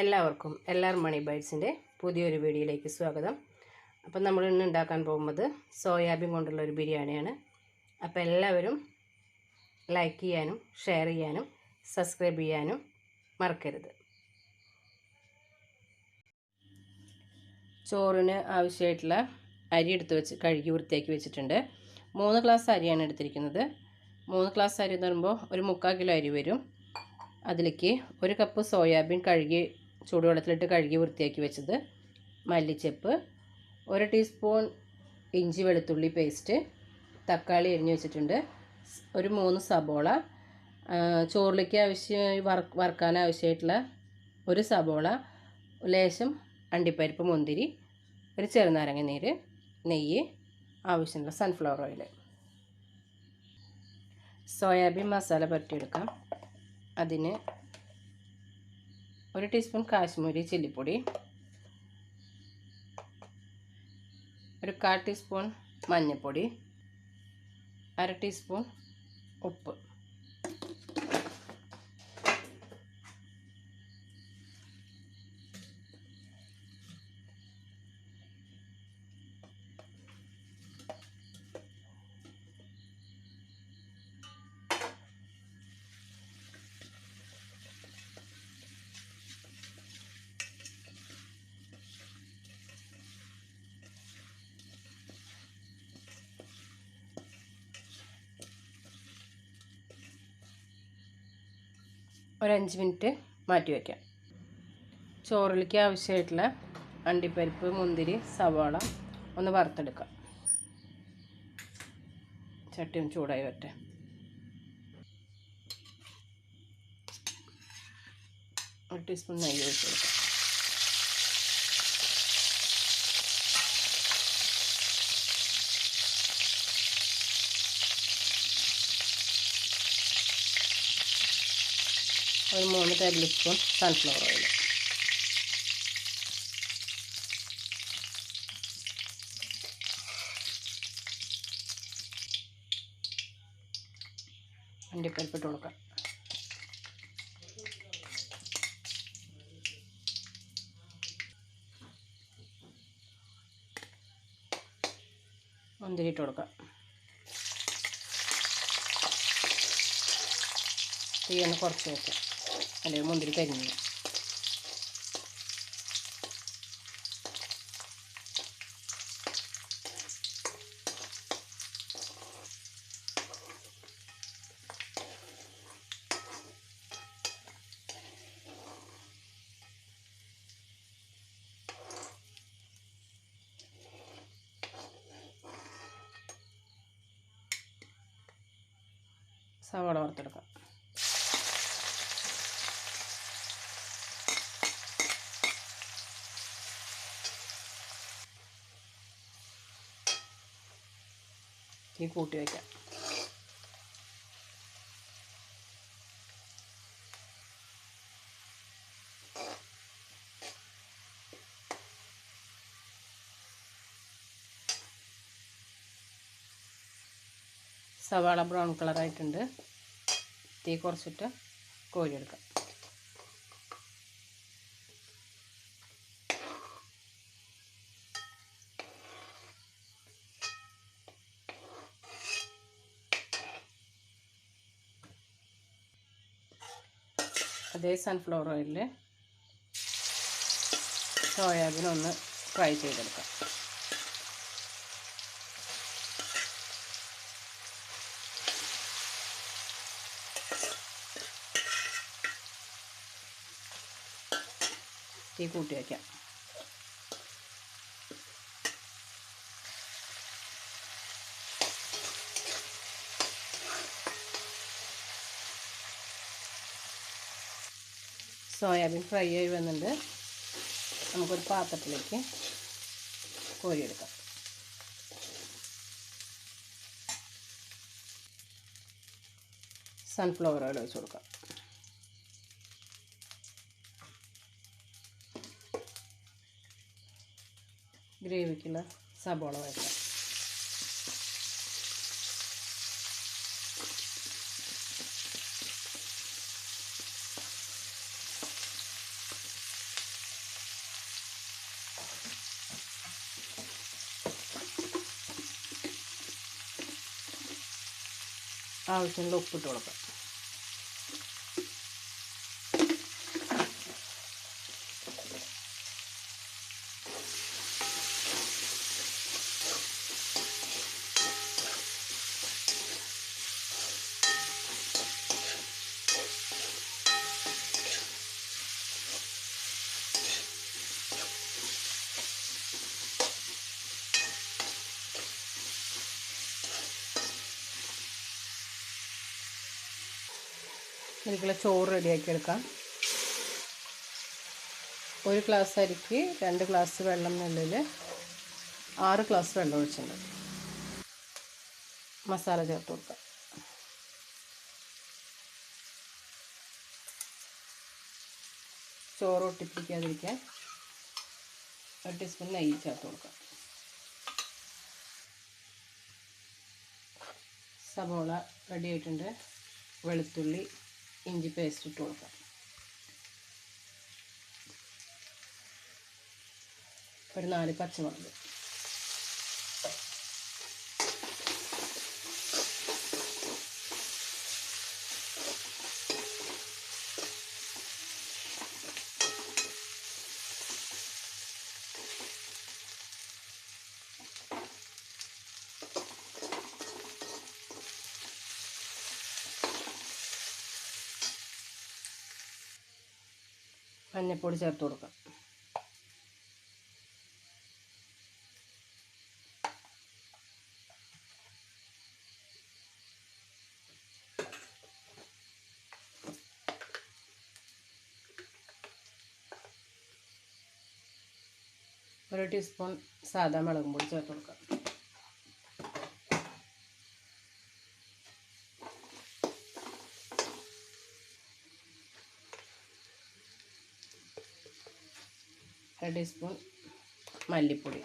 എല്ലാവർക്കും എല്ലാർ മണി ബൈറ്റ്സിന്റെ പുതിയൊരു വീഡിയോയിലേക്ക് സ്വാഗതം. അപ്പം നമ്മൾ ഇന്ന് ഉണ്ടാക്കാൻ പോകുന്നത് സോയാബീൻ കൊണ്ടുള്ള ഒരു ബിരിയാണിയാണ്. അപ്പോൾ എല്ലാവരും ലൈക്ക് ചെയ്യാനും ഷെയർ ചെയ്യാനും സബ്സ്ക്രൈബ് ചെയ്യാനും മറക്കരുത്. ചോറിന് ആവശ്യമായിട്ടുള്ള അരി എടുത്ത് വെച്ച് കഴുകി വൃത്തിയാക്കി വെച്ചിട്ടുണ്ട്. മൂന്ന് ഗ്ലാസ് അരിയാണ് എടുത്തിരിക്കുന്നത്. മൂന്ന് ഗ്ലാസ് അരി എന്ന് പറയുമ്പോൾ ഒരു മുക്കാൽ കിലോ അരി വരും. അതിലേക്ക് ഒരു കപ്പ് സോയാബീൻ കഴുകി ചൂടുവെള്ളത്തിലിട്ട് കഴുകി വൃത്തിയാക്കി വെച്ചത് മല്ലിച്ചപ്പ് ഒരു ടീസ്പൂൺ ഇഞ്ചി വെളുത്തുള്ളി പേസ്റ്റ് തക്കാളി എരിഞ്ഞു വെച്ചിട്ടുണ്ട് ഒരു മൂന്ന് സബോള ചോറിലേക്ക് ആവശ്യമായി വറ വറക്കാൻ ആവശ്യമായിട്ടുള്ള ഒരു സബോള ലേശം അണ്ടിപ്പരിപ്പ് മുന്തിരി ഒരു ചെറുനാരങ്ങ നീര് നെയ്യ് ആവശ്യമുള്ള സൺഫ്ലവർ ഓയിൽ സോയാബീൻ മസാല പുരട്ടിയെടുക്കാം. അതിന് ഒരു ടീസ്പൂൺ കാശ്മീരി ചില്ലിപ്പൊടി. ഒരു കാ ടീസ്പൂൺ മഞ്ഞൾപ്പൊടി. അര ടീസ്പൂൺ ഉപ്പ്. ഒരു അഞ്ച് മിനിറ്റ് മാറ്റി വയ്ക്കാം. ചോറിലേക്ക് ആവശ്യമായിട്ടുള്ള അണ്ടിപ്പരിപ്പ് മുന്തിരി സവാള ഒന്ന് വറുത്തെടുക്കാം. ചട്ടി ഒന്ന് ചൂടായി വരട്ടെ. ഒരു ടീസ്പൂൺ നെയ്യ് ഒഴിച്ച് ഒരു മൂന്ന് ടേബിൾ സ്പൂൺ സൺഫ്ലവർ ഓയിൽ അണ്ടിപ്പരിപ്പിട്ട് കൊടുക്കാം. മുന്തിരി ഇട്ട് കൊടുക്കാം. തീ കുറച്ച് വെക്കാം. അല്ലെങ്കിൽ മുന്തിരി കരിഞ്ഞു സവാള വറുത്തെടുക്കാം തീ കൂട്ടി വയ്ക്കാം സവാള ബ്രൗൺ കളറായിട്ടുണ്ട്. തീ കുറച്ചിട്ട് കോരിയെടുക്കാം അതേ സൺഫ്ലവർ ഓയിലിൽ സോയാബീൻ ഒന്ന് ഫ്രൈ ചെയ്തെടുക്കാം. തീ കൂട്ടി വയ്ക്കാം സോയാബീൻ ഫ്രൈ ആയി വന്നിട്ട് നമുക്കൊരു പാത്രത്തിലേക്ക് കോരിയെടുക്കാം. സൺഫ്ലവർ ഓയിൽ ഒഴിച്ച് കൊടുക്കാം. ഗ്രേവിക്കുള്ള സബോള വയ്ക്കാം ആവശ്യമുള്ള ഉപ്പിട്ട് കൊടുക്കാം ഇതിലേക്കുള്ള ചോറ് റെഡിയാക്കി എടുക്കാം ഒരു ഗ്ലാസ് അരിക്ക് രണ്ട് ഗ്ലാസ് വെള്ളം എന്നുള്ളതിൽ ആറ് ഗ്ലാസ് വെള്ളം ഒഴിച്ചിട്ടുണ്ട്. മസാല ചേർത്ത് കൊടുക്കാം. ചോറ് ഒട്ടിപ്പിടിക്കാതിരിക്കാൻ ഒരു ടീസ്പൂൺ നെയ്യ് ചേർത്ത് കൊടുക്കാം. സവോള റെഡി ആയിട്ടുണ്ട്. വെളുത്തുള്ളി ഇഞ്ചി പേസ്റ്റ് ഇട്ട് കൊടുക്കാം ഒരു നാല് പച്ചമുളക് മഞ്ഞൾപ്പൊടി ചേർത്ത് കൊടുക്കാം. ഒരു ടീസ്പൂൺ സാധാ മുളകും പൊടി ചേർത്ത് കൊടുക്കാം. ടീസ്പൂൺ മല്ലിപ്പൊടി.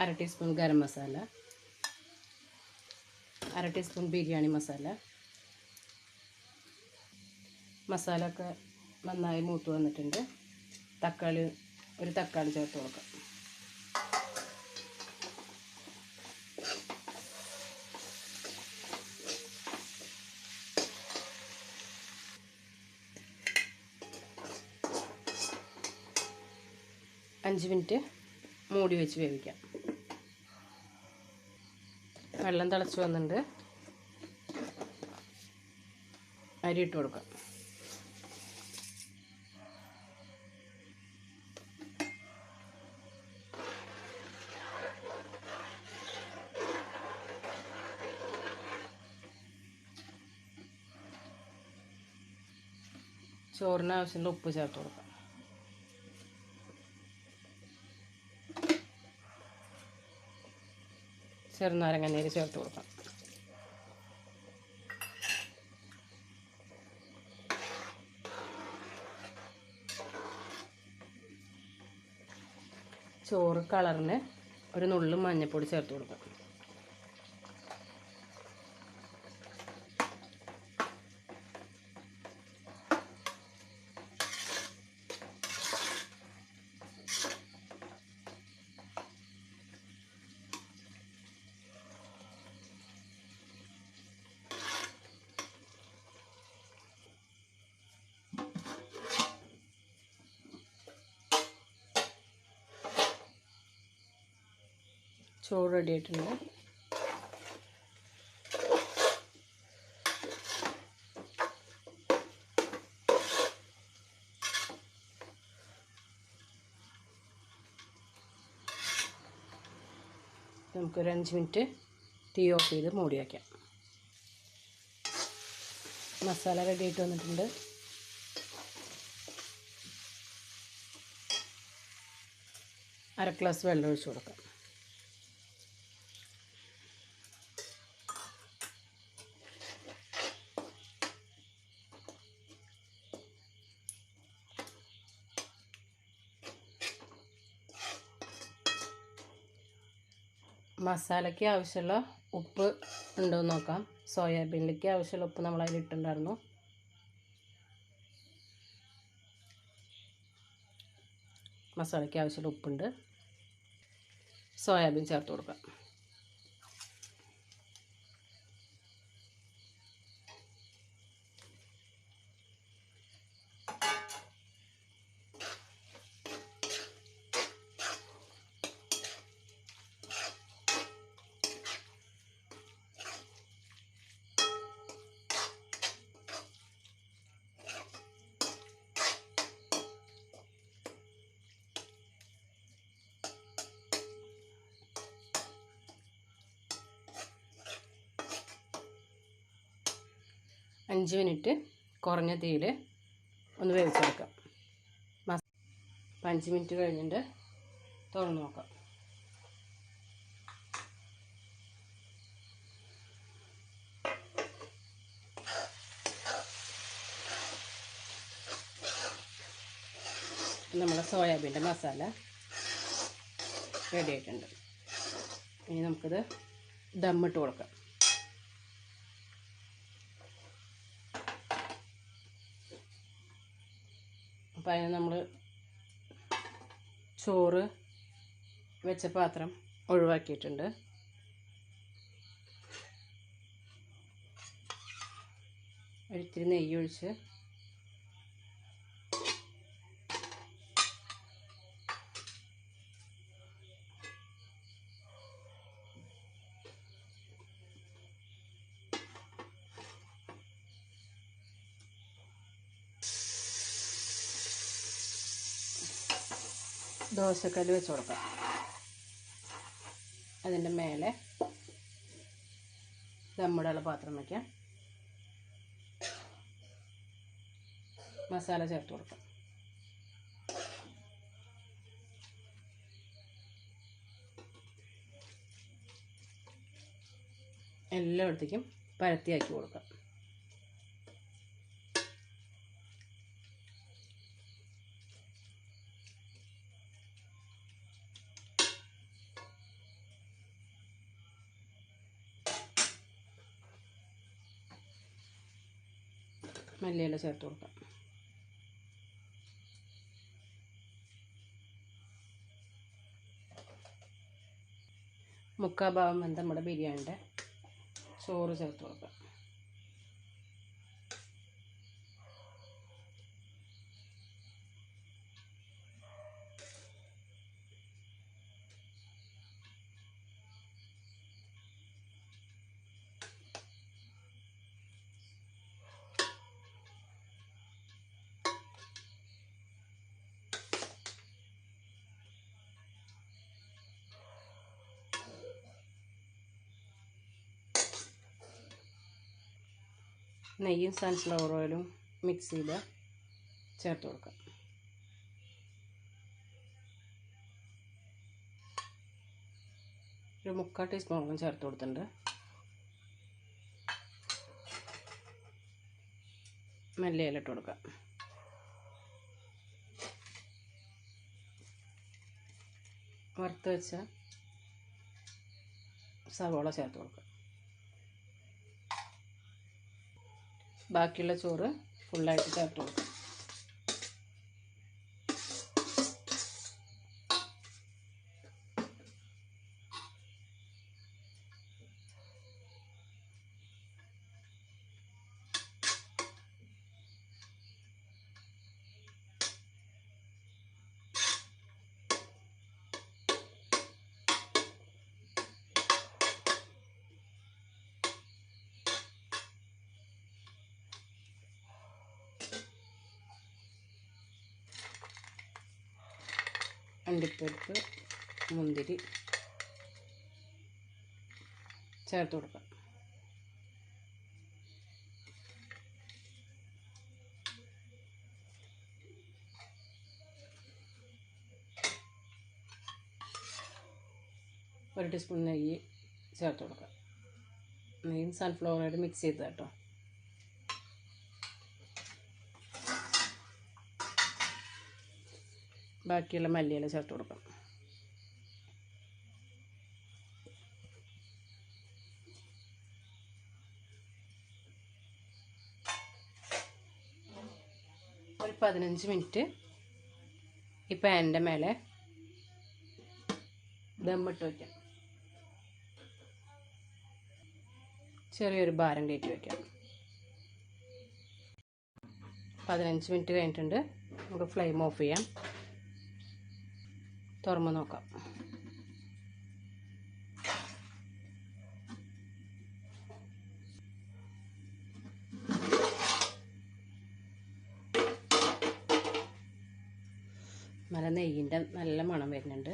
അര ടീസ്പൂൺ ഗരം മസാല. അര ടീസ്പൂൺ ബിരിയാണി മസാല. മസാല നന്നായി മൂത്ത് വന്നിട്ടുണ്ട്. തക്കാളി ഒരു തക്കാളി ചേർത്ത് കൊടുക്കാം. അഞ്ച് മിനിറ്റ് മൂടി വെച്ച് വേവിക്കാം. വെള്ളം തിളച്ച് വന്നിട്ടുണ്ട്. അരി ഇട്ട് കൊടുക്കാം. ചോറിന് ആവശ്യമുള്ള ഉപ്പ് ചേർത്ത് കൊടുക്കാം. ചെറുനാരങ്ങ നീര് ചേർത്ത് കൊടുക്കാം. ചോറ് കളറിന് ഒരു നുള്ളും മഞ്ഞൾപ്പൊടി ചേർത്ത് കൊടുക്കാം. ചോറ് റെഡി ആയിട്ടുണ്ട്. നമുക്കൊരു അഞ്ച് മിനിറ്റ് തീ ഓഫ് ചെയ്ത് മൂടി വയ്ക്കാം മസാല റെഡി ആയിട്ട് വന്നിട്ടുണ്ട്. അര ഗ്ലാസ് വെള്ളം ഒഴിച്ച് കൊടുക്കാം. മസാലയ്ക്ക് ആവശ്യമുള്ള ഉപ്പ് ഉണ്ടോ എന്ന് നോക്കാം. സോയാബീനിലേക്ക് ആവശ്യമുള്ള ഉപ്പ് നമ്മൾ അതിൽ ഇട്ടിട്ടുണ്ടായിരുന്നു. മസാലയ്ക്ക് ആവശ്യമുള്ള ഉപ്പുണ്ട്. സോയാബീൻ ചേർത്ത് കൊടുക്കാം. അഞ്ച് മിനിറ്റ് കുറഞ്ഞ തീയിൽ ഒന്ന് വേവിച്ചെടുക്കാം. മസ അഞ്ച് മിനിറ്റ് കഴിഞ്ഞിട്ട് തുറന്ന് നോക്കാം. നമ്മുടെ സോയാബീന്റെ മസാല റെഡി ആയിട്ടുണ്ട്. ഇനി നമുക്കിത് ദമ്മിട്ട് കൊടുക്കാം. അപ്പം അതിന് നമ്മൾ ചോറ് വെച്ച പാത്രം ഒഴിവാക്കിയിട്ടുണ്ട്. ഒരിത്തിരി നെയ്യ് ഒഴിച്ച് ദോശക്കല്ല് വെച്ച് കൊടുക്കാം. അതിന്റെ മേലെ ദമ്മിടാനുള്ള പാത്രം വയ്ക്കാം മസാല ചേർത്ത് കൊടുക്കാം. എല്ലായിടത്തേക്കും പരത്തിയാക്കി കൊടുക്കാം. മല്ലിയില ചേർത്ത് കൊടുക്കാം. മുക്കാഭാഗം വെന്ത നമ്മുടെ ബിരിയാണിന്റെ ചോറ് ചേർത്ത് കൊടുക്കാം. നെയ്യും സൺഫ്ലവർ ഓയിലും മിക്സ് ചെയ്ത് ചേർത്ത് കൊടുക്കാം. ഒരു മുക്കാൽ ടീസ്പൂണോളം ചേർത്ത് കൊടുത്തിട്ടുണ്ട്. മല്ലിയില ഇട്ട് കൊടുക്കാം. വറുത്ത് വെച്ച സവോള ചേർത്ത് കൊടുക്കാം. ബാക്കിയുള്ള ചോറ് ഫുള്ളായിട്ട് ചേർത്ത് കൊടുക്കാം. അണ്ടിപ്പരിപ്പ് മുന്തിരി ചേർത്ത് കൊടുക്കാം. ഒരു ടീസ്പൂൺ നെയ്യ് ചേർത്ത് കൊടുക്കാം. നെയ്യും സൺഫ്ലവറായിട്ട് മിക്സ് ചെയ്ത് കേട്ടോ ബാക്കിയുള്ള മല്ലിയില ചേർത്ത് കൊടുക്കാം. ഒരു പതിനഞ്ച് മിനിറ്റ് ഈ പാനിന്റെ മേലെ ദമ്മിട്ട് വയ്ക്കാം. ചെറിയൊരു ഭാരം കയറ്റി വയ്ക്കാം. പതിനഞ്ച് മിനിറ്റ് കഴിഞ്ഞിട്ടുണ്ട്. നമുക്ക് ഫ്ലെയിം ഓഫ് ചെയ്യാം. തുറന്ന് നോക്കാം നല്ല നെയ്യിന്റെ നല്ല മണം വരുന്നുണ്ട്.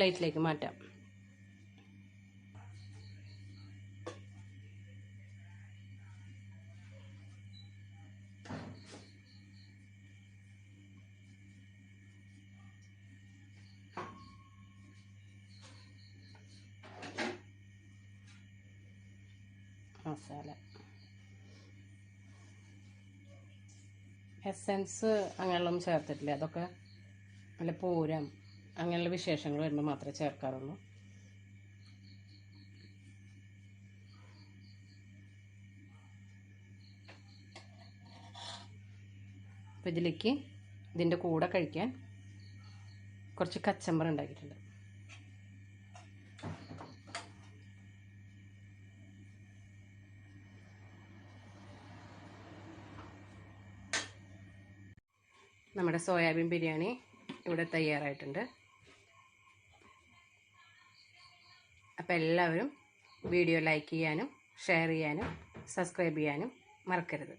പ്ലേറ്റിലേക്ക് മാറ്റാം. മസാല. എസെൻസ് അങ്ങനെയുള്ളതൊന്നും ചേർത്തിട്ടില്ല. അതൊക്കെ നല്ല പൂരം. അങ്ങനെയുള്ള വിശേഷങ്ങൾ വരുമ്പോൾ മാത്രമേ ചേർക്കാറുള്ളൂ. അപ്പോൾ ഇതിലേക്ക് ഇതിന്റെ കൂടെ കഴിക്കാൻ കുറച്ച് കച്ചമ്പർ ഉണ്ടാക്കിയിട്ടുണ്ട്. നമ്മുടെ സോയാബീൻ ബിരിയാണി ഇവിടെ തയ്യാറായിട്ടുണ്ട്. അപ്പോൾ എല്ലാവരും വീഡിയോ ലൈക്ക് ചെയ്യാനും ഷെയർ ചെയ്യാനും സബ്സ്ക്രൈബ് ചെയ്യാനും മറക്കരുത്.